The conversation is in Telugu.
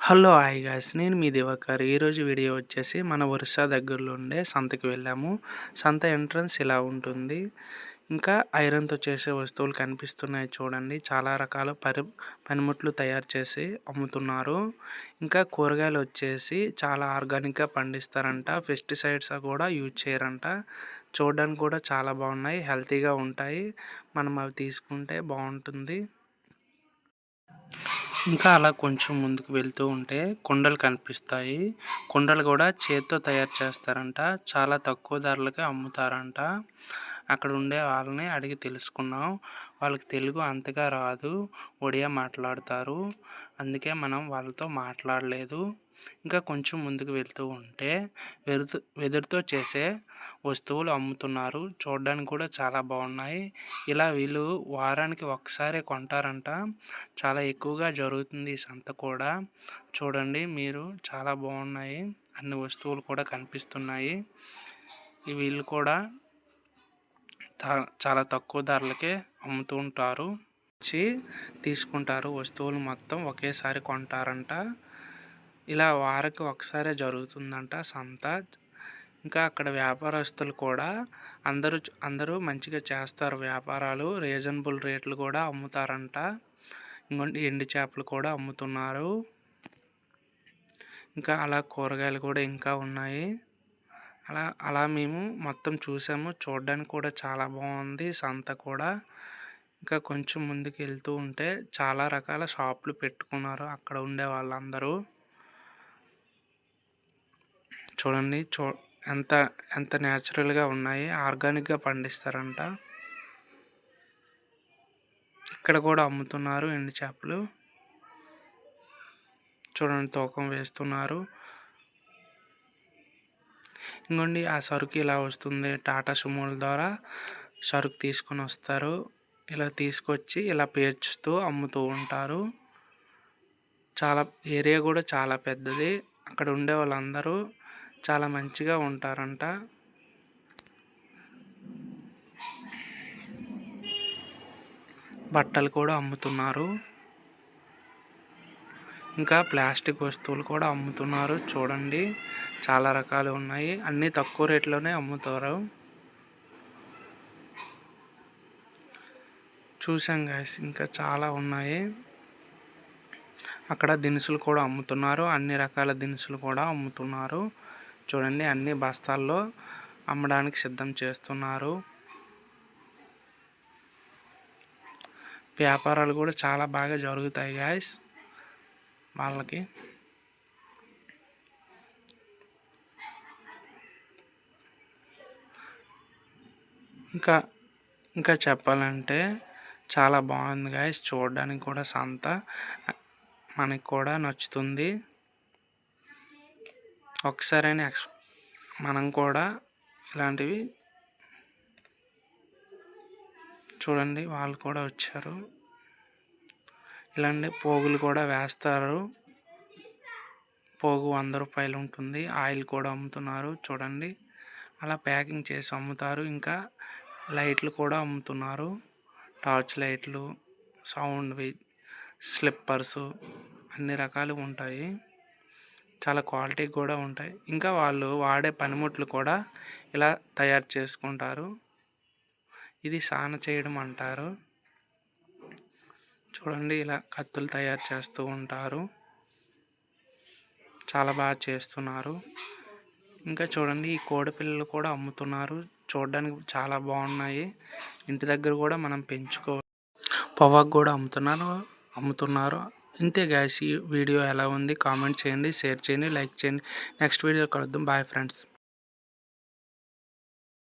Hello hi guys. నేను మీ దివాకర్. ఈరోజు వీడియో వచ్చేసి మన ఒరిస్సా దగ్గరలో ఉండే సంతకి వెళ్ళాము. సంత ఎంట్రన్స్ ఇలా ఉంటుంది. ఇంకా ఐరన్తో చేసే వస్తువులు కనిపిస్తున్నాయి చూడండి. చాలా రకాల పరి పనిముట్లు తయారు చేసి అమ్ముతున్నారు. ఇంకా కూరగాయలు వచ్చేసి చాలా ఆర్గానిక్గా పండిస్తారంట. పెస్టిసైడ్స్ కూడా యూజ్ చేయరంట. చూడడానికి కూడా చాలా బాగున్నాయి. హెల్తీగా ఉంటాయి. మనం అవి తీసుకుంటే బాగుంటుంది. ఇంకా అలా కొంచెం ముందుకు వెళ్తూ ఉంటే కుండలు కనిపిస్తాయి. కుండలు కూడా చేత్తో తయారు చేస్తారంట. చాలా తక్కువ ధరలకే అమ్ముతారంట. అక్కడ ఉండే వాళ్ళని అడిగి తెలుసుకున్నాం. వాళ్ళకి తెలుగు అంతగా రాదు. ఒడియా మాట్లాడతారు. అందుకే మనం వాళ్ళతో మాట్లాడలేదు. ఇంకా కొంచెం ముందుకు వెళ్తూ ఉంటే వెదురు వెదురుతో చేసే వస్తువులు అమ్ముతున్నారు. చూడడానికి కూడా చాలా బాగున్నాయి. ఇలా వీళ్ళు వారానికి ఒకసారి కొంటారంట. చాలా ఎక్కువగా జరుగుతుంది ఈ సంత కూడా. చూడండి మీరు చాలా బాగున్నాయి. అన్ని వస్తువులు కూడా కనిపిస్తున్నాయి. వీళ్ళు కూడా చాలా తక్కువ ధరలకే అమ్ముతూ ఉంటారు వచ్చి తీసుకుంటారు. వస్తువులు మొత్తం ఒకేసారి కొంటారంట. ఇలా వారికి ఒకసారే జరుగుతుందంట సంత. ఇంకా అక్కడ వ్యాపారస్తులు కూడా అందరూ అందరూ మంచిగా చేస్తారు. వ్యాపారాలు రీజనబుల్ రేట్లు కూడా అమ్ముతారంట. ఇంకోటి ఎండి చేపలు కూడా అమ్ముతున్నారు. ఇంకా అలా కూరగాయలు కూడా ఇంకా ఉన్నాయి. అలా అలా మేము మొత్తం చూసాము. చూడడానికి కూడా చాలా బాగుంది. సంత కూడా ఇంకా కొంచెం ముందుకు వెళ్తూ ఉంటే చాలా రకాల షాపులు పెట్టుకున్నారు అక్కడ ఉండే వాళ్ళందరూ. చూడండి చూ ఎంత ఎంత న్యాచురల్గా ఉన్నాయి. ఆర్గానిక్గా పండిస్తారంట. ఇక్కడ కూడా అమ్ముతున్నారు ఎండు చేపలు. చూడండి తూకం వేస్తున్నారు. ఇంకోండి ఆ సరుకు ఇలా వస్తుంది. టాటా సుమోల ద్వారా సరుకు తీసుకొని వస్తారు. ఇలా తీసుకొచ్చి ఇలా పేర్చుతూ అమ్ముతూ ఉంటారు. చాలా ఏరియా కూడా చాలా పెద్దది. అక్కడ ఉండే వాళ్ళందరూ చాలా మంచిగా ఉంటారంట. బట్టలు కూడా అమ్ముతున్నారు. ఇంకా ప్లాస్టిక్ వస్తువులు కూడా అమ్ముతున్నారు. చూడండి. చాలా రకాలు ఉన్నాయి. అన్నీ తక్కువ రేట్లోనే అమ్ముతారు. చూసాం గాయస్ ఇంకా చాలా ఉన్నాయి. అక్కడ దినుసులు కూడా అమ్ముతున్నారు. అన్ని రకాల దినుసులు కూడా అమ్ముతున్నారు. చూడండి అన్ని బస్తాల్లో అమ్మడానికి సిద్ధం చేస్తున్నారు. వ్యాపారాలు కూడా చాలా బాగా జరుగుతాయి గాయస్ వాళ్ళకి ఇంకా ఇంకా చెప్పాలంటే చాలా బాగుంది గాయస్ చూడడానికి కూడా సంత. మనకి కూడా నచ్చుతుంది. ఒకసారైనా ఎక్స్ మనం కూడా ఇలాంటివి చూడండి వాళ్ళు కూడా వచ్చారు. ఇలాంటి పోగులు కూడా వేస్తారు. పోగు వంద రూపాయలు ఉంటుంది. ఆయిల్ కూడా అమ్ముతున్నారు. చూడండి. అలా ప్యాకింగ్ చేసి అమ్ముతారు. ఇంకా లైట్లు కూడా అమ్ముతున్నారు. టార్చ్ లైట్లు సౌండ్వి స్లిప్పర్సు అన్ని రకాలు ఉంటాయి. చాలా క్వాలిటీ కూడా ఉంటాయి. ఇంకా వాళ్ళు వాడే పనిముట్లు కూడా ఇలా తయారు చేసుకుంటారు. ఇది సాన చేయడం అంటారు. చూడండి ఇలా కత్తులు తయారు చేస్తూ ఉంటారు. చాలా బాగా చేస్తున్నారు. ఇంకా చూడండి ఈ కోడిపిల్లలు కూడా అమ్ముతున్నారు. చూడడానికి చాలా బాగున్నాయి. ఇంటి దగ్గర కూడా మనం పెంచుకో పొవాకు కూడా అమ్ముతున్నారు అమ్ముతున్నారు. ఇంతే గ్యాస్ ఈ వీడియో ఎలా ఉంది? కామెంట్ చేయండి షేర్ చేయండి లైక్ చేయండి. నెక్స్ట్ వీడియో కలుద్దాం. Bye friends